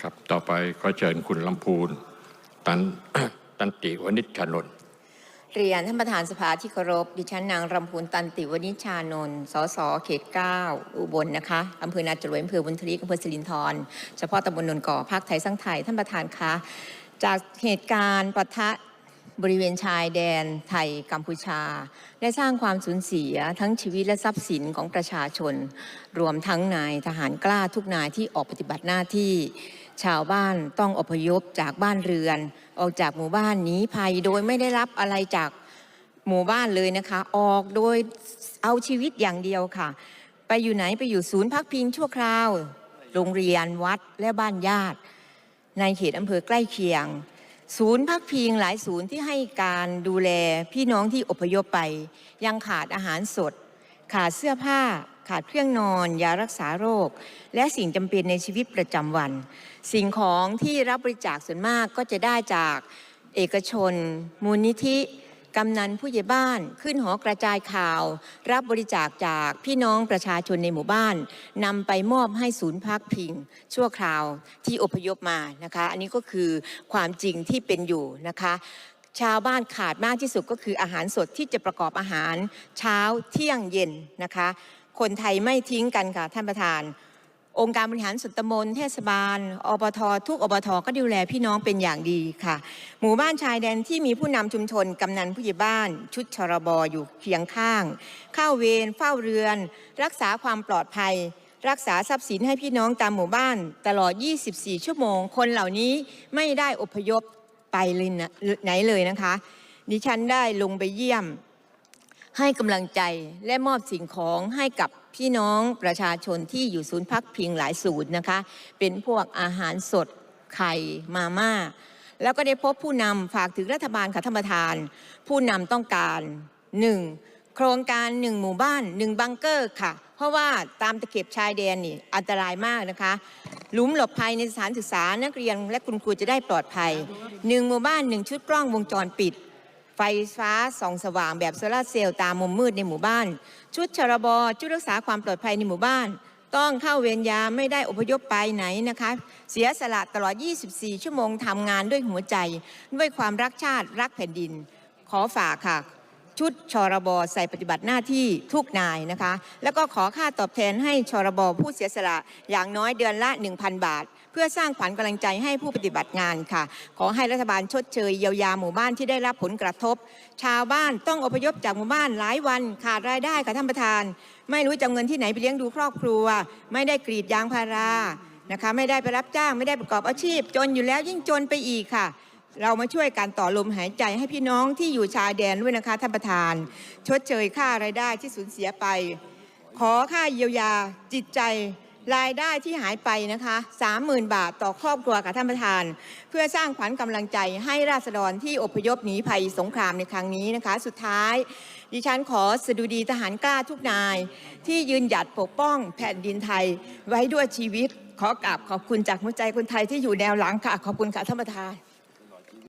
ครับ ต่อไปขอเชิญคุณลำพูนตันตันติวณิชชานนท์เรียนท่านประธานสภาที่เคารพ ดิฉันนางรำพูนตันติวณิชานนท์สสเขต9อุบลนะคะอำเภอนาจรวยอำเภอบุญทลีอำเภอสิรินธรเฉพาะตำบลนนก่อภาคไทยสร้างไทย ท่านประธานคะ จากเหตุการณ์ปะทะ บริเวณชายแดนไทยกัมพูชา ได้สร้างความสูญเสียทั้งชีวิตและทรัพย์สินของประชาชน รวมทั้งนายทหารกล้าทุกนายที่ออกปฏิบัติหน้าที่ ชาวบ้านต้องอพยพจากบ้านเรือน ออกจากหมู่บ้านหนีภัยโดยไม่ได้รับอะไรจากหมู่บ้านเลยนะคะ ออกโดยเอาชีวิตอย่างเดียวค่ะ ไปอยู่ไหนไปอยู่ศูนย์พักพิงชั่วคราว โรงเรียนวัดและบ้านญาติ ในเขตอำเภอใกล้เคียง ศูนย์พักพิงหลายศูนย์ที่ให้การดูแลพี่น้องที่อพยพไป ยังขาดอาหารสด ขาดเสื้อผ้า ขาดเครื่องนอน ยารักษาโรค และสิ่งจำเป็นในชีวิตประจำวัน สิ่งของที่รับบริจาคส่วนมากก็จะได้จากเอกชน มูลนิธิ กำนันผู้ใหญ่บ้านขึ้นหอกระจายข่าว รับบริจาคจากพี่น้องประชาชนในหมู่บ้านนำไปมอบให้ศูนย์พักพิง ชั่วคราวที่อพยพมานะคะ อันนี้ก็คือความจริงที่เป็นอยู่นะคะ ชาวบ้านขาดมากที่สุดก็คืออาหารสดที่จะประกอบอาหารเช้าเที่ยงเย็นนะคะ คนไทยไม่ทิ้งกันค่ะท่านประธาน องค์การบริหารส่วนตำบลเทศบาลอบททุกอบทก็ดูแลพี่น้องเป็นอย่างดีค่ะ หมู่บ้านชายแดนที่มีผู้นำชุมชนกำนันผู้ใหญ่บ้าน ชุดชรบอยู่เคียงข้าง เข้าเวรเฝ้าเรือน รักษาความปลอดภัย รักษาทรัพย์สินให้พี่น้องตามหมู่บ้าน ตลอด 24 ชั่วโมง คนเหล่านี้ไม่ได้อพยพไปเลยไหนเลยนะคะ ดิฉันได้ลงไปเยี่ยม ให้กำลังใจและมอบสิ่งของให้กับพี่น้องประชาชนที่อยู่ศูนย์พักพิงหลายศูนย์นะคะ เป็นพวกอาหารสดไข่มาม่า แล้วก็ได้พบผู้นำฝากถึงรัฐบาลค่ะท่านประธาน ผู้นำต้องการ 1. โครงการ1หมู่บ้าน1บังเกอร์ค่ะ เพราะว่าตามตะเข็บชายแดนนี่อันตรายมากนะคะหลุมหลบภัยในสถานศึกษานักเรียนและคุณครูจะได้ปลอดภัย1หมู่บ้าน1ชุดกล้องวงจรปิด ไฟฟ้าส่องสว่างแบบโซลาร์เซลล์ตามมุมมืดในหมู่บ้าน ชุดชรบชุดรักษาความปลอดภัยในหมู่บ้าน ต้องเข้าเวรยามไม่ได้อพยพไปไหนนะคะ เสียสละตลอด 24 ชั่วโมงทำงานด้วยหัวใจ ด้วยความรักชาติรักแผ่นดิน ขอฝากค่ะ ชุดชรบใส่ปฏิบัติหน้าที่ทุกนายนะคะ แล้วก็ขอค่าตอบแทนให้ชรบผู้เสียสละอย่างน้อยเดือนละ 1,000 บาท พื่อสร้างขวัญกำลังใจให้ผู้ปฏิบัติงานค่ะ ขอให้รัฐบาลชดเชยเยียวยาหมู่บ้านที่ได้รับผลกระทบ ชาวบ้านต้องอพยพจากหมู่บ้านหลายวันขาดรายได้ค่ะท่านประธาน ไม่รู้จะเอาเงินที่ไหนไปเลี้ยงดูครอบครัว ไม่ได้กรีดยางพารานะคะไม่ได้ไปรับจ้างไม่ได้ประกอบอาชีพ จนอยู่แล้วยิ่งจนไปอีกค่ะเรามาช่วยกันต่อลมหายใจให้พี่น้องที่อยู่ชายแดนด้วยนะคะท่านประธาน ชดเชยค่ารายได้ที่สูญเสียไป ขอค่าเยียวยาจิตใจ รายได้ที่หายไปนะคะ30,000 บาทต่อครอบครัวค่ะท่านประธาน เพื่อสร้างขวัญกำลังใจให้ราษฎรที่อพยพหนีภัยสงครามในครั้งนี้นะคะ สุดท้าย ดิฉันขอสดุดีทหารกล้าทุกนาย ที่ยืนหยัดปกป้องแผ่นดินไทยไว้ด้วยชีวิต ขอกราบขอบคุณจากหัวใจคนไทยที่อยู่แนวหลังค่ะ ขอบคุณค่ะท่านประธาน